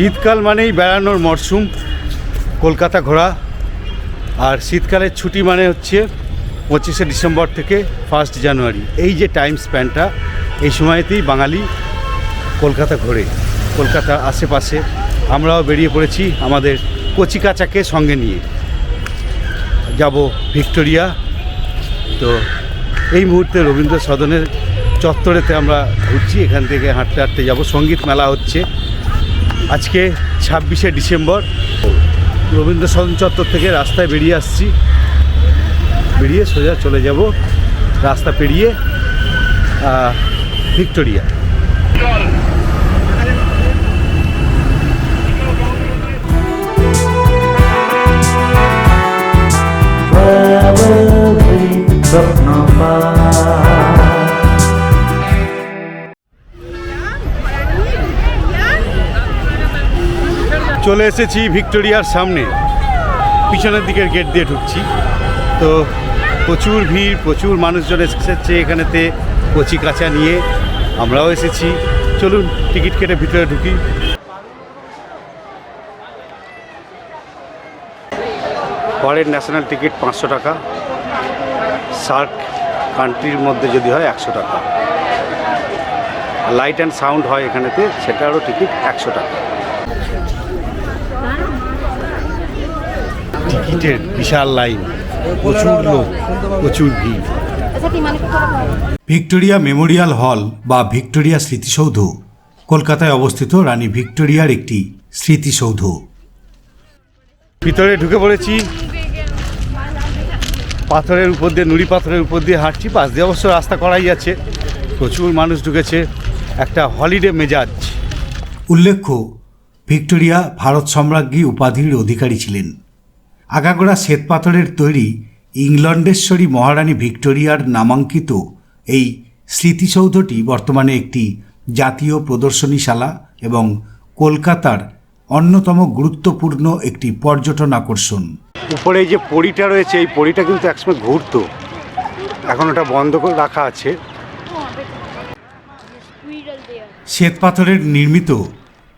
শীতকাল মানেই বেড়ানোর মরশুম কলকাতা ঘোরা। আর শীতকালের ছুটি মানে হচ্ছে পঁচিশে ডিসেম্বর থেকে ফার্স্ট জানুয়ারি। এই যে টাইম স্প্যানটা, এই সময়তেই বাঙালি কলকাতা ঘোরে কলকাতার আশেপাশে। আমরাও বেরিয়ে পড়েছি আমাদের কচিকাচাকে সঙ্গে নিয়ে। যাব ভিক্টোরিয়া। তো এই মুহূর্তে রবীন্দ্র সদনের চত্বরেতে আমরা ঘুরছি, এখান থেকে হাঁটতে হাঁটতে যাব। সংগীত মেলা হচ্ছে। আজকে ছাব্বিশে ডিসেম্বর। রবীন্দ্র সদন চত্বর থেকে রাস্তায় বেরিয়ে আসছি। বেরিয়ে সোজা চলে যাব রাস্তা পেরিয়ে ভিক্টোরিয়া। চলে এসেছি ভিক্টোরিয়ার সামনে। পিছনের দিকের গেট দিয়ে ঢুকছি। তো প্রচুর ভিড়, প্রচুর মানুষজন এসেছে এখানেতে কচি কাঁচা নিয়ে। আমরাও এসেছি। চলুন, টিকিট কেটে ভিতরে ঢুকি। পরের ন্যাশনাল টিকিট পাঁচশো টাকা। সার্ক কান্ট্রির মধ্যে যদি হয় একশো টাকা। লাইট অ্যান্ড সাউন্ড হয় এখানেতে, সেটারও টিকিট একশো টাকা। টিকিটের বিশাল লাইন প্রচুর লোক প্রচুর ভিড়। ভিক্টোরিয়া মেমোরিয়াল হল বা ভিক্টোরিয়া স্মৃতিসৌধ কলকাতায় অবস্থিত রানী ভিক্টোরিয়ার একটি স্মৃতিসৌধ। ভিতরে ঢুকে পড়েছি। পাথরের উপর দিয়ে নুড়ি পাথরের উপর দিয়ে হাঁটছি পাশ দিয়ে অবশ্য রাস্তা করাই আছে প্রচুর মানুষ ঢুকেছে একটা হলিডে মেজাজ। উল্লেখ্য ভিক্টোরিয়া ভারত সম্রাজ্ঞী উপাধির অধিকারী ছিলেন। আগাগোড়া শ্বেতপাথরের তৈরি ইংল্যান্ডেশ্বরী মহারানী ভিক্টোরিয়ার নামাঙ্কিত এই স্মৃতিসৌধটি বর্তমানে একটি জাতীয় প্রদর্শনীশালা এবং কলকাতার অন্যতম গুরুত্বপূর্ণ একটি পর্যটন আকর্ষণ উপরে যে পরিটা রয়েছে এই পরিটা কিন্তু একসময় ঘুরতো এখন ওটা বন্ধ করে রাখা আছে. শ্বেতপাথরের নির্মিত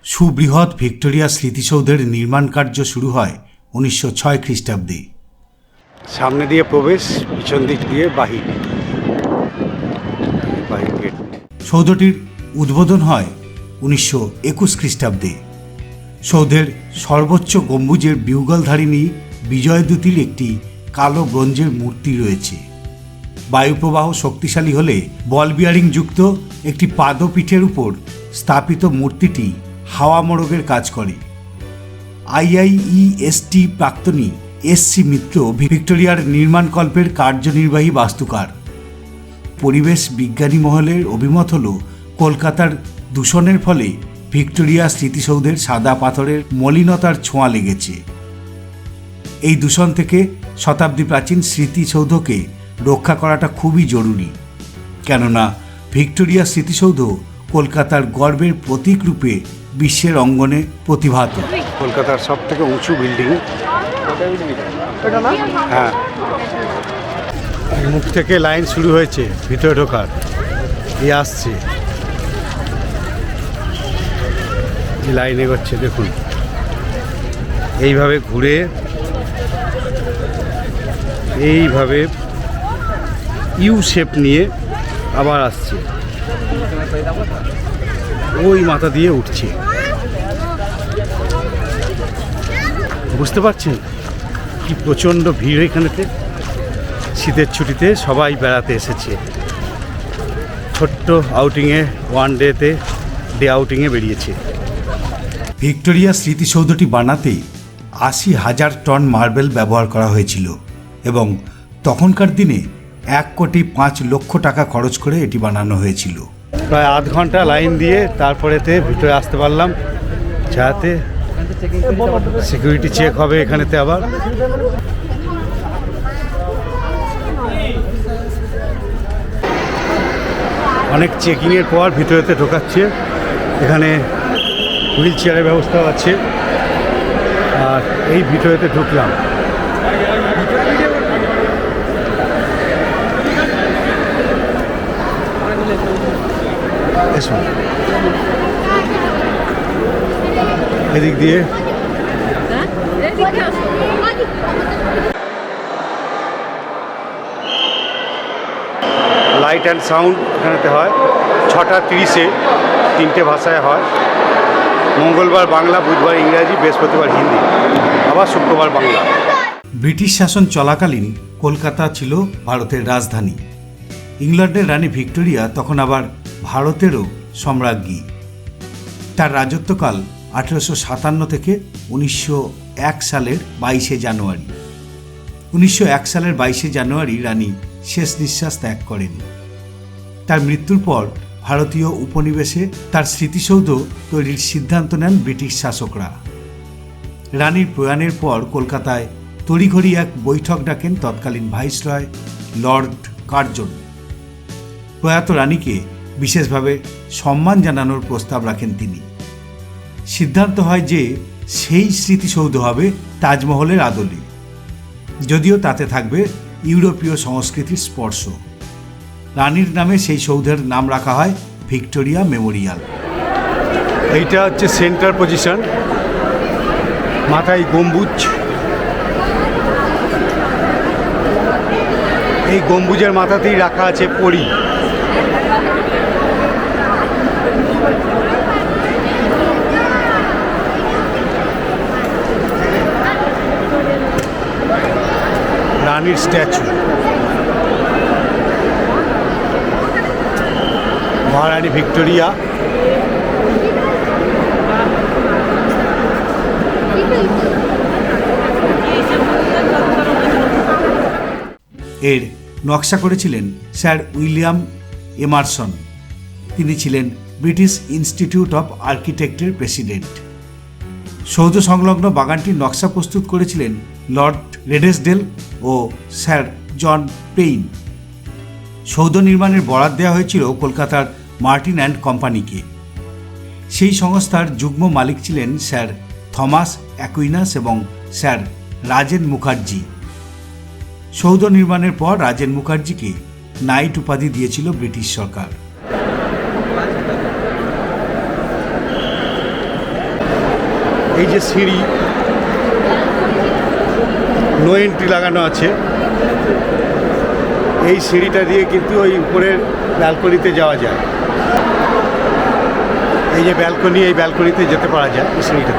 সুবৃহৎ ভিক্টোরিয়া স্মৃতিসৌধের নির্মাণ কার্য শুরু হয় উনিশশো ছয় খ্রিস্টাব্দে। সামনে দিয়ে প্রবেশ পিছন দিক দিয়ে বাহির। সৌধটির উদ্বোধন হয় উনিশশো একুশ খ্রিস্টাব্দে। সৌধের সর্বোচ্চ গম্বুজের বিউগলধারিণী বিজয়দূতির একটি কালো ব্রোঞ্জের মূর্তি রয়েছে। বায়ুপ্রবাহ শক্তিশালী হলে বল বিয়ারিং যুক্ত একটি পাদপীঠের উপর স্থাপিত মূর্তিটি হাওয়া মোড়কের কাজ করে। আইআইইএসটি প্রাক্তনী এস সি মিত্র ভিক্টোরিয়ার নির্মাণকল্পের কার্যনির্বাহী বাস্তুকার। পরিবেশ বিজ্ঞানী মহলের অভিমত হল, কলকাতার দূষণের ফলে ভিক্টোরিয়া স্মৃতিসৌধের সাদা পাথরের মলিনতার ছোঁয়া লেগেছে। এই দূষণ থেকে শতাব্দী প্রাচীন স্মৃতিসৌধকে রক্ষা করাটা খুবই জরুরি। কেননা, ভিক্টোরিয়া স্মৃতিসৌধ কলকাতার গর্বের প্রতীক রূপে বিশ্বের অঙ্গনে প্রতিভাত। কলকাতার সব থেকে উঁচু বিল্ডিং। হ্যাঁ। মুখ থেকে লাইন শুরু হয়েছে ভিতরে ঢোকার। এ আসছে। এই লাইন এগোচ্ছে দেখুন। এইভাবে ঘুরে এইভাবে ইউ শেপ নিয়ে আবার আসছে। ওই মাথা দিয়ে উঠছে। বুঝতে পারছেন? কি প্রচণ্ড ভিড় এখানেতে। শীতের ছুটিতে সবাই বেড়াতে এসেছে। ছোট্ট আউটিংয়ে ওয়ান ডেতে ডে আউটিংয়ে বেরিয়েছে। ভিক্টোরিয়া স্মৃতিসৌধটি বানাতে আশি হাজার টন মার্বেল ব্যবহার করা হয়েছিল এবং তখনকার দিনে এক কোটি পাঁচ লক্ষ টাকা খরচ করে এটি বানানো হয়েছিল। প্রায় আধ ঘণ্টা লাইন দিয়ে তারপরেতে ভিতরে আসতে পারলাম যাতে সিকিউরিটি চেক হবে এখানেতে আবার। অনেক চেকিংয়ের পর ভিতরেতে ঢোকাচ্ছে। এখানে হুইল চেয়ারের ব্যবস্থাও আছে। আর এই ভিতরেতে ঢুকলাম। এসো। এদিক দিয়ে। লাইট অ্যান্ড সাউন্ড এখানেতে হয়। ছটা তিরিশে তিনটে ভাষায় হয়। মঙ্গলবার বাংলা বুধবার ইংরাজি বৃহস্পতিবার হিন্দি আবার শুক্রবার বাংলা। ব্রিটিশ শাসন চলাকালীন কলকাতা ছিল ভারতের রাজধানী। ইংল্যান্ডের রানী ভিক্টোরিয়া তখন আবার ভারতেরও সম্রাজ্ঞী। তার রাজত্বকাল আঠেরোশো সাতান্ন থেকে উনিশশো এক সালের বাইশে জানুয়ারি। উনিশশো এক সালের বাইশে জানুয়ারি রানী শেষ নিঃশ্বাস ত্যাগ করেন। তার মৃত্যুর পর ভারতীয় উপনিবেশে তার স্মৃতিসৌধ তৈরির সিদ্ধান্ত নেন ব্রিটিশ শাসকরা। রানীর প্রয়াণের পর কলকাতায় তড়িঘড়ি এক বৈঠক ডাকেন তৎকালীন ভাইসরয় লর্ড কার্জন। প্রয়াত রানীকে বিশেষভাবে সম্মান জানানোর প্রস্তাব রাখেন তিনি। সিদ্ধান্ত হয় যে সেই স্মৃতিসৌধ হবে তাজমহলের আদলে। যদিও তাতে থাকবে ইউরোপীয় সংস্কৃতির স্পর্শ। রানীর নামে সেই সৌধের নাম রাখা হয় ভিক্টোরিয়া মেমোরিয়াল। এইটা হচ্ছে সেন্টার পজিশন। মাথায় গম্বুজ। এই গম্বুজের মাথাতেই রাখা আছে পরি। রানীর স্ট্যাচু। মহারানী ভিক্টোরিয়া। এর নকশা করেছিলেন স্যার উইলিয়াম এমারসন। তিনি ছিলেন ব্রিটিশ ইনস্টিটিউট অফ আর্কিটেক্টের প্রেসিডেন্ট। সৌধ সংলগ্ন বাগানটির নকশা প্রস্তুত করেছিলেন লর্ড রেডেসডেল ও স্যার জন পেইন। সৌধ নির্মাণের বরাদ দেওয়া হয়েছিল কলকাতার মার্টিন অ্যান্ড কোম্পানিকে। সেই সংস্থার যুগ্ম মালিক ছিলেন স্যার থমাস অ্যাকুইনাস এবং স্যার রাজেন মুখার্জি। সৌধ নির্মাণের পর রাজেন মুখার্জিকে নাইট উপাধি দিয়েছিল ব্রিটিশ সরকার। এই যে সিঁড়ি নো এন্ট্রি লাগানো আছে। এই সিঁড়িটা দিয়ে কিন্তু ওই উপরের ব্যালকনিতে যাওয়া যায়। এই যে ব্যালকনি, এই ব্যালকনিতে যেতে পারা যায় এই সিঁড়িটা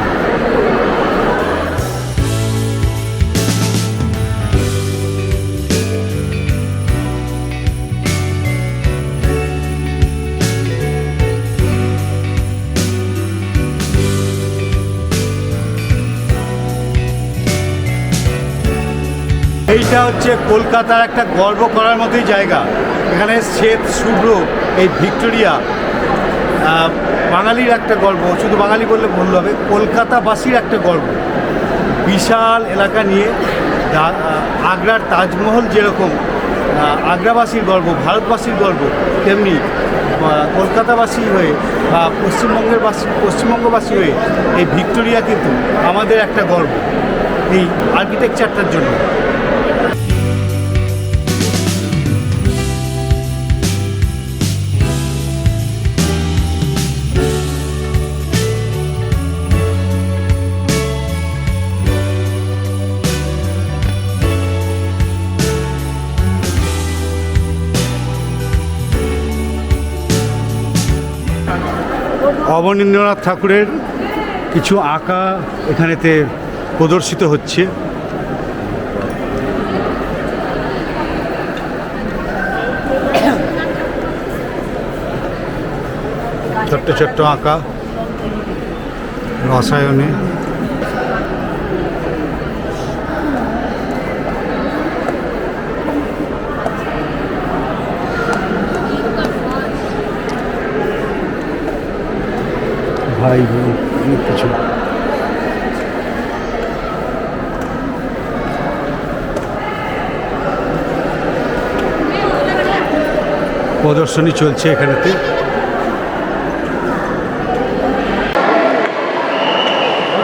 এইটা হচ্ছে কলকাতার একটা গর্ব করার মতোই জায়গা। এখানে শ্বেত, শুভ্র, এই ভিক্টোরিয়া বাঙালির একটা গর্ব। শুধু বাঙালি বললে ভুল হবে, কলকাতাবাসীর একটা গর্ব। বিশাল এলাকা নিয়ে আগ্রার তাজমহল যেরকম আগ্রাবাসীর গর্ব, ভারতবাসীর গর্ব, তেমনি কলকাতাবাসী হয়ে বা পশ্চিমবঙ্গের বাসী, পশ্চিমবঙ্গবাসী হয়ে এই ভিক্টোরিয়া কিন্তু আমাদের একটা গর্ব এই আর্কিটেকচারটার জন্য। অবনীন্দ্রনাথ ঠাকুরের কিছু আঁকা এখানেতে প্রদর্শিত হচ্ছে। ছোট্ট ছোট্ট আঁকা রসায়নে। ভাই বোন, অনেক কিছু। প্রদর্শনী চলছে এখানেতে।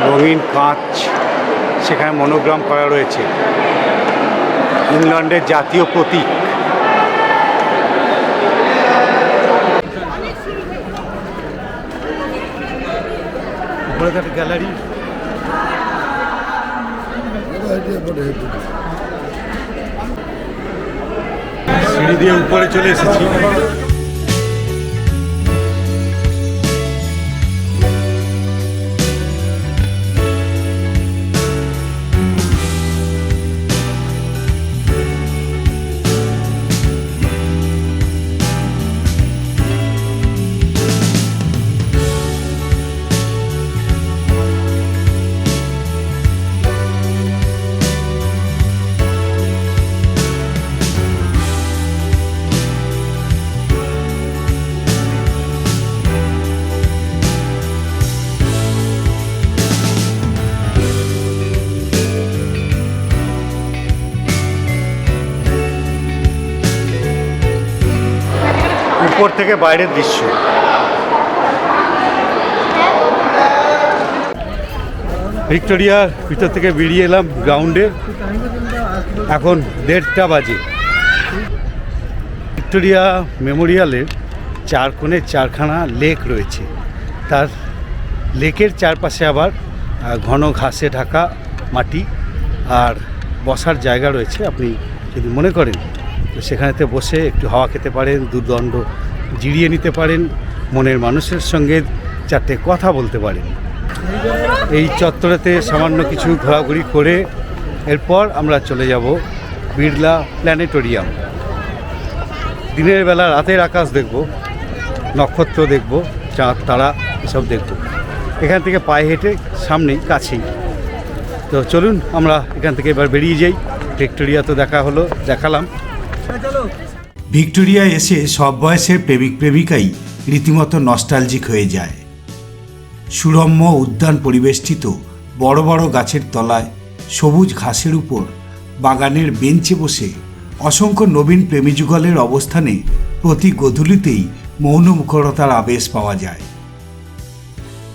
রঙিন কাঁচ, সেখানে মনোগ্রাম করা রয়েছে। ইংল্যান্ডের জাতীয় প্রতীক। কলকাতা গ্যালারি। সিঁড়ি দিয়ে উপরে চলে এসেছি। উপর থেকে বাইরের দৃশ্য। ভিক্টোরিয়ার ভিতর থেকে বেরিয়ে এলাম গ্রাউন্ডে। এখন দেড়টা বাজে। ভিক্টোরিয়া মেমোরিয়ালের চার কোণে চারখানা লেক রয়েছে। তার লেকের চারপাশে আবার ঘন ঘাসে ঢাকা মাটি আর বসার জায়গা রয়েছে। আপনি যদি মনে করেন, তো সেখানেতে বসে একটু হাওয়া খেতে পারেন দুর্দণ্ড জিরিয়ে নিতে পারেন, মনের মানুষের সঙ্গে চারটে কথা বলতে পারেন। এই চত্বরেতে সামান্য কিছু ঘোরাঘুরি করে এরপর আমরা চলে যাব বিড়লা প্ল্যানেটোরিয়াম। দিনের বেলা রাতের আকাশ দেখব, নক্ষত্র দেখব, চাঁদ, তারা এসব দেখব। এখান থেকে পায়ে হেঁটে সামনেই কাছেই। তো চলুন আমরা এখান থেকে এবার বেরিয়ে যাই। ভিক্টোরিয়া তো দেখা হলো, দেখালাম। ভিক্টোরিয়া এসে সব বয়সের প্রেমিক প্রেমিকাই রীতিমতো নস্টালজিক হয়ে যায়। সুরম্য উদ্যান পরিবেষ্টিত বড় বড় গাছের তলায় সবুজ ঘাসের উপর বাগানের বেঞ্চে বসে অসংখ্য নবীন প্রেমীযুগলের অবস্থানে প্রতি গধূলিতেই মৌন মুখরতার আবেশ পাওয়া যায়।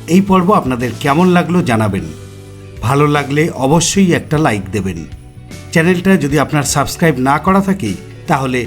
এই পর্ব আপনাদের কেমন লাগল জানাবেন। ভালো লাগলে অবশ্যই একটা লাইক দেবেন। চ্যানেলটা যদি আপনার সাবস্ক্রাইব না করা থাকে, তাহলে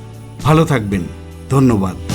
ভালো থাকবেন। ধন্যবাদ।